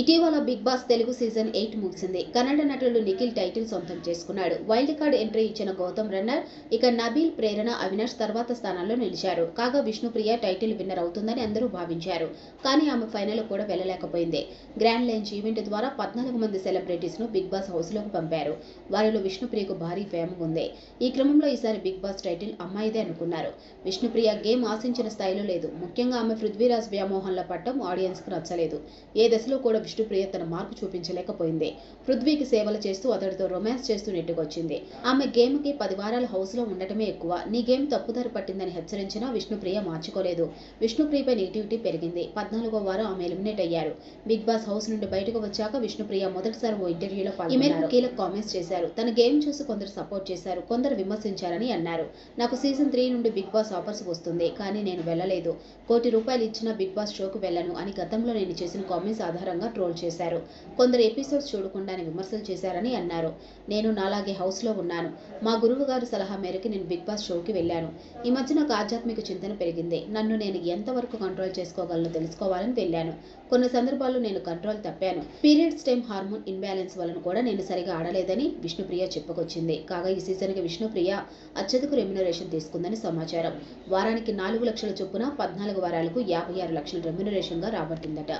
ఇటీవల Bigg Boss Telugu season eight ముగిసింది. కన్నడ నటుడు నిఖిల్ టైటిల్ సొంతం చేసుకున్నాడు. వైల్డ్ కార్డ్ ఎంట్రీ ఇచ్చిన గౌతమ్ రన్నర్ ఇక నబీల్ ప్రేరణ అవినాష్ తర్వాత స్థానాల్లో నిలిచారు కాగా విష్ణుప్రియ టైటిల్ విన్నర్ అవుతుందని అందరూ భావించారు. కానీ ఆమె ఫైనల్ కూడా వెళ్ళలేకపోయింది. గ్రాండ్ లైన్స్ ఈవెంట్ ద్వారా పద్నాలుగు మంది సెలబ్రిటీస్ను బిగ్ బాస్ హౌస్లోకి పంపారు. వారిలో విష్ణుప్రియకు భారీ ఫేమ ఉంది. ఈ క్రమంలో ఈసారి బిగ్ బాస్ టైటిల్ అమ్మాయిదే అనుకున్నారు. విష్ణుప్రియ గేమ్ ఆశించిన స్థాయిలో లేదు. ముఖ్యంగా ఆమె పృథ్వీరాజ్ వ్యామోహంలో పట్టం ఆడియన్స్కు నచ్చలేదు. ఏ దశలో కూడా విష్ణుప్రియ తన మార్పు చూపించలేకపోయింది. పృథ్వీకి సేవలు చేస్తూ అతడితో రొమాన్స్ చేస్తూ నెట్టుకొచ్చింది. ఆమె గేమ్కి పది వారాలు హౌస్లో ఉండటమే ఎక్కువ. నీ గేమ్ తప్పుదారి పట్టిందని హెచ్చరించినా విష్ణుప్రియ మార్చుకోలేదు. విష్ణుప్రియపై నెగిటివిటీ పెరిగింది. పద్నాలుగో వారం ఆమె ఎలిమినేట్ అయ్యారు బిగ్ బాస్ హౌస్ నుండి బయటకు వచ్చాక విష్ణుప్రియ మొదటిసారి ఓ ఇంటర్వ్యూలో పాల్గొన్నారు. కీలక కామెంట్స్ చేశారు. తన గేమ్ చూసి కొందరు సపోర్ట్ చేశారు. కొందరు విమర్శించారని అన్నారు. నాకు సీజన్ త్రీ నుండి బిగ్ బాస్ ఆఫర్స్ వస్తుంది కానీ నేను వెళ్ళలేదు. కోటి రూపాయలు ఇచ్చిన బిగ్ బాస్ షోకు వెళ్ళను అని గతంలో నేను చేసిన కామెంట్స్ ఆధారంగా ట్రోల్ చేశారు. కొందరు ఎపిసోడ్స్ చూడకుండానే విమర్శలు చేశారని అన్నారు. నేను నాలాగే హౌస్లో ఉన్నాను. మా గురువు గారు సలహా మేరకు నేను బిగ్ బాస్ షోకి వెళ్ళాను. ఈ మధ్య నాకు ఆధ్యాత్మిక చింతన పెరిగింది. నన్ను నేను ఎంతవరకు కంట్రోల్ చేసుకోగలను తెలుసుకోవాలని వెళ్ళాను. కొన్ని సందర్భాల్లో నేను కంట్రోల్ తప్పాను. పీరియడ్స్ టైం హార్మోన్ ఇన్బ్యాలెన్స్ వలన కూడా నేను సరిగా ఆడలేదని విష్ణుప్రియ చెప్పుకొచ్చింది. కాగా ఈ సీజన్కి విష్ణుప్రియ అత్యధిక రెమ్యునరేషన్ తీసుకుందని సమాచారం. వారానికి నాలుగు లక్షల చొప్పున పద్నాలుగు వారాలకు యాభై ఆరు లక్షల రెమ్యునరేషన్గా రాబట్టిందట